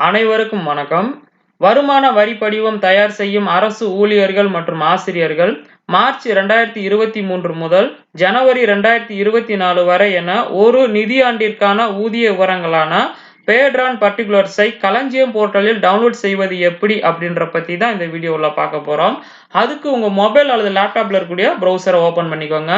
அனைவருக்கும் வணக்கம். வருமான வரி படிவம் தயார் செய்யும் அரசு ஊழியர்கள் மற்றும் ஆசிரியர்கள் மார்ச் இரண்டாயிரத்தி இருபத்தி மூன்று முதல் ஜனவரி இரண்டாயிரத்தி இருபத்தி நாலு வரை என ஒரு நிதியாண்டிற்கான ஊதிய விவரங்களான பேட்ரான் பர்டிகுலர்ஸை களஞ்சியம் போர்ட்டலில் டவுன்லோட் செய்வது எப்படி அப்படின்ற பற்றி தான் இந்த வீடியோவில் பார்க்க போகிறோம் அதுக்கு உங்கள் மொபைல் அல்லது லேப்டாப்பில் இருக்கக்கூடிய ப்ரௌசரை ஓப்பன் பண்ணிக்கோங்க.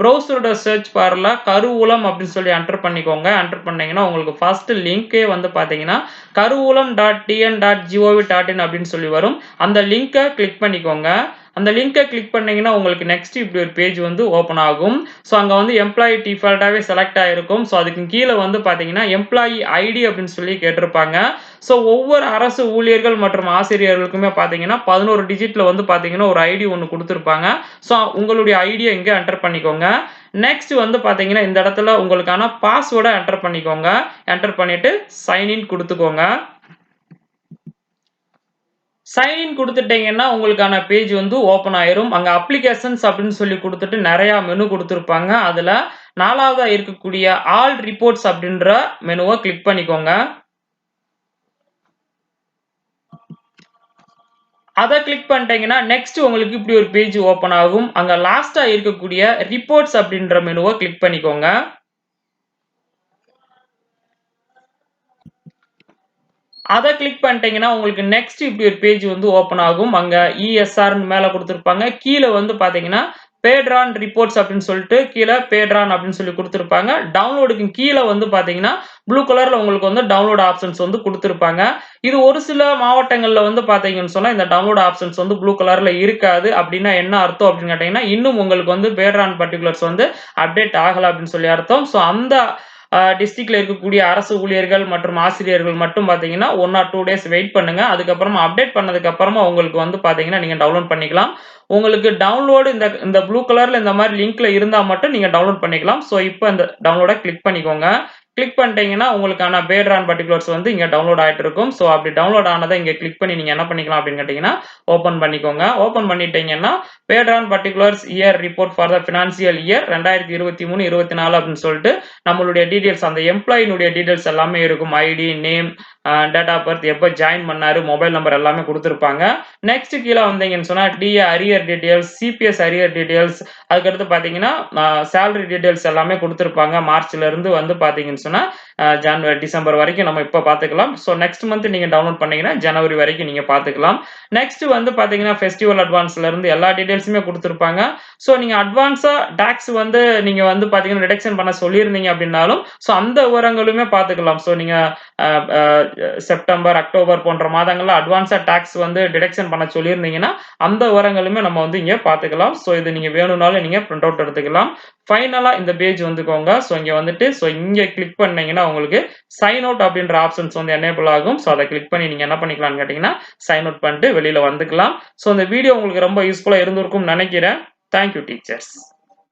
ப்ரௌசரோட சர்ச் பாரில் கருவூலம் அப்படின்னு சொல்லி என்டர் பண்ணிக்கோங்க. என்டர் பண்ணீங்கன்னா உங்களுக்கு ஃபஸ்ட்டு லிங்க்கே வந்து பார்த்தீங்கன்னா Karuvoolam dot TN dot GOV dot in அப்படின்னு சொல்லி வரும். அந்த லிங்கை கிளிக் பண்ணிக்கோங்க. அந்த லிங்கை கிளிக் பண்ணீங்கன்னா உங்களுக்கு நெக்ஸ்ட் இப்படி ஒரு பேஜ் வந்து ஓப்பன் ஆகும். ஸோ அங்கே வந்து எம்ப்ளாயி டிஃபால்ட்டாகவே செலக்ட் ஆகிருக்கும் ஸோ அதுக்கு கீழே வந்து பார்த்தீங்கன்னா எம்ப்ளாயி ஐடி அப்படின்னு சொல்லி கேட்டிருப்பாங்க. ஸோ ஒவ்வொரு அரசு ஊழியர்கள் மற்றும் ஆசிரியர்களுக்குமே பார்த்தீங்கன்னா பதினோரு டிஜிட்டில் வந்து பார்த்தீங்கன்னா ஒரு ஐடி ஒன்று கொடுத்துருப்பாங்க. ஸோ உங்களுடைய ஐடியை இங்கே என்டர் பண்ணிக்கோங்க. நெக்ஸ்ட் வந்து பார்த்தீங்கன்னா இந்த இடத்துல உங்களுக்கான பாஸ்வேர்டை என்டர் பண்ணிக்கோங்க. என்டர் பண்ணிவிட்டு சைன்இன் கொடுத்துக்கோங்க. சைன்இன் கொடுத்துட்டீங்கன்னா உங்களுக்கான பேஜ் வந்து ஓப்பன் ஆயிரும். அங்கே அப்ளிகேஷன்ஸ் அப்படின்னு சொல்லி கொடுத்துட்டு நிறையா மெனு கொடுத்துருப்பாங்க. அதில் நாலாவதாக இருக்கக்கூடிய ஆல் ரிப்போர்ட்ஸ் அப்படின்ற மெனுவை கிளிக் பண்ணிக்கோங்க. அதை கிளிக் பண்ணிட்டீங்கன்னா நெக்ஸ்ட் உங்களுக்கு இப்படி ஒரு பேஜ் ஓப்பன் ஆகும். அங்கே லாஸ்ட்டாக இருக்கக்கூடிய ரிப்போர்ட்ஸ் அப்படின்ற மெனுவை கிளிக் பண்ணிக்கோங்க. அதை கிளிக் பண்ணிட்டீங்கன்னா உங்களுக்கு நெக்ஸ்ட் இப்படி ஒரு பேஜ் வந்து ஓப்பன் ஆகும். அங்கே இஎஸ்ஆர்னு மேலே கொடுத்துருப்பாங்க. கீழே வந்து பார்த்தீங்கன்னா பேட்ரான் ரிப்போர்ட்ஸ் அப்படின்னு சொல்லிட்டு கீழே பேட்ரான் அப்படின்னு சொல்லி கொடுத்துருப்பாங்க. டவுன்லோடுக்கு கீழே வந்து பார்த்தீங்கன்னா ப்ளூ கலரில் உங்களுக்கு வந்து டவுன்லோட் ஆப்ஷன்ஸ் வந்து கொடுத்துருப்பாங்க. இது ஒரு சில மாவட்டங்களில் வந்து பார்த்தீங்கன்னு சொன்னால் இந்த டவுன்லோட் ஆப்ஷன்ஸ் வந்து ப்ளூ கலரில் இருக்காது. அப்படின்னா என்ன அர்த்தம் அப்படின்னு கேட்டிங்கன்னா இன்னும் உங்களுக்கு வந்து பேட்ரான் பர்டிகுலர்ஸ் வந்து அப்டேட் ஆகலை அப்படின்னு சொல்லி அர்த்தம். ஸோ அந்த டிஸ்ட்ரிக்டில் இருக்கக்கூடிய அரசு ஊழியர்கள் மற்றும் ஆசிரியர்கள் மட்டும் பார்த்தீங்கன்னா one or two days wait பண்ணுங்க. அதுக்கப்புறமா அப்டேட் பண்ணதுக்கப்புறமா உங்களுக்கு வந்து பார்த்தீங்கன்னா நீங்கள் டவுன்லோட் பண்ணிக்கலாம். உங்களுக்கு டவுன்லோடு இந்த இந்த ப்ளூ கலரில் இந்த மாதிரி லிங்க்ல இருந்தால் மட்டும் நீங்கள் டவுன்லோட் பண்ணிக்கலாம். ஸோ இப்போ இந்த டவுன்லோடை கிளிக் பண்ணிக்கோங்க. கிளிக் பண்ணிட்டீங்கன்னா உங்களுக்கான பேட்ரான் பர்டிகுலர்ஸ் வந்து இங்கே டவுன்லோட் ஆகிட்டு இருக்கும் ஸோ அப்படி டவுன்லோட் ஆனதை இங்கே கிளிக் பண்ணி நீங்கள் என்ன பண்ணிக்கலாம் அப்படின்னு கேட்டிங்கன்னா ஓப்பன் பண்ணிக்கோங்க. ஓப்பன் பண்ணிட்டீங்கன்னா pay drawn particulars year report for the financial year ரெண்டாயிரத்தி இருபத்தி மூணு இருபத்தி நாலு அப்படின்னு சொல்லிட்டு நம்மளுடைய டீட்டெயில்ஸ் அந்த எம்ப்ளாயினுடைய டீட்டெயில்ஸ் எல்லாமே இருக்கும். ID name date of birth எப்போ ஜாயின் பண்ணாரு மொபைல் நம்பர் எல்லாமே கொடுத்துருப்பாங்க. நெக்ஸ்ட் கீழே வந்தீங்கன்னு சொன்னால் DA arrear details CPS arrear details அதுக்கடுத்து பார்த்தீங்கன்னா uh, சேலரி டீட்டெயில்ஸ் எல்லாமே கொடுத்துருப்பாங்க. மார்ச்லேருந்து வந்து பார்த்தீங்கன்னு சொன்னால் ஜான்வரி டிசம்பர் வரைக்கும் நம்ம இப்போ பார்த்துக்கலாம் ஸோ நெக்ஸ்ட் மந்த் நீங்கள் டவுன்லோட் பண்ணீங்கன்னா ஜனவரி வரைக்கும் நீங்கள் பார்த்துக்கலாம் நெக்ஸ்ட் வந்து பார்த்தீங்கன்னா ஃபெஸ்டிவல் அட்வான்ஸ்லேருந்து எல்லா டீட்டெயில்ஸுமே கொடுத்துருப்பாங்க. ஸோ நீங்கள் அட்வான்ஸாக டேக்ஸ் வந்து நீங்கள் வந்து பார்த்தீங்கன்னா ரிடக்ஷன் பண்ண சொல்லியிருந்தீங்க அப்படின்னாலும் ஸோ அந்த விவரங்களுமே பார்த்துக்கலாம் ஸோ நீங்கள் செப்டம்பர் அக்டோபர் போன்ற மாதங்களில் அட்வான்ஸாக டேக்ஸ் வந்து டிடக்ஷன் பண்ண சொல்லியிருந்தீங்கன்னா அந்த விவரங்களுமே நம்ம வந்து இங்கே பார்த்துக்கலாம் ஸோ இது நீங்கள் வேணும்னாலும் நீங்கள் பிரிண்ட் அவுட் எடுத்துக்கலாம். ஃபைனலாக இந்த பேஜ் வந்துக்கோங்க. ஸோ இங்கே வந்துட்டு ஸோ இங்கே கிளிக் பண்ணீங்கன்னா உங்களுக்கு சைன் அவுட் அப்படின்ற ஆப்ஷன்ஸ் வந்து எனேபிள் ஆகும். ஸோ அதை கிளிக் பண்ணி நீங்கள் என்ன பண்ணிக்கலாம்னு கேட்டிங்கன்னா சைன் அவுட் பண்ணிட்டு வெளியில் வந்துக்கலாம். ஸோ இந்த வீடியோ உங்களுக்கு ரொம்ப யூஸ்ஃபுல்லாக இருந்திருக்கும்னு நினைக்கிறேன். Thank you teachers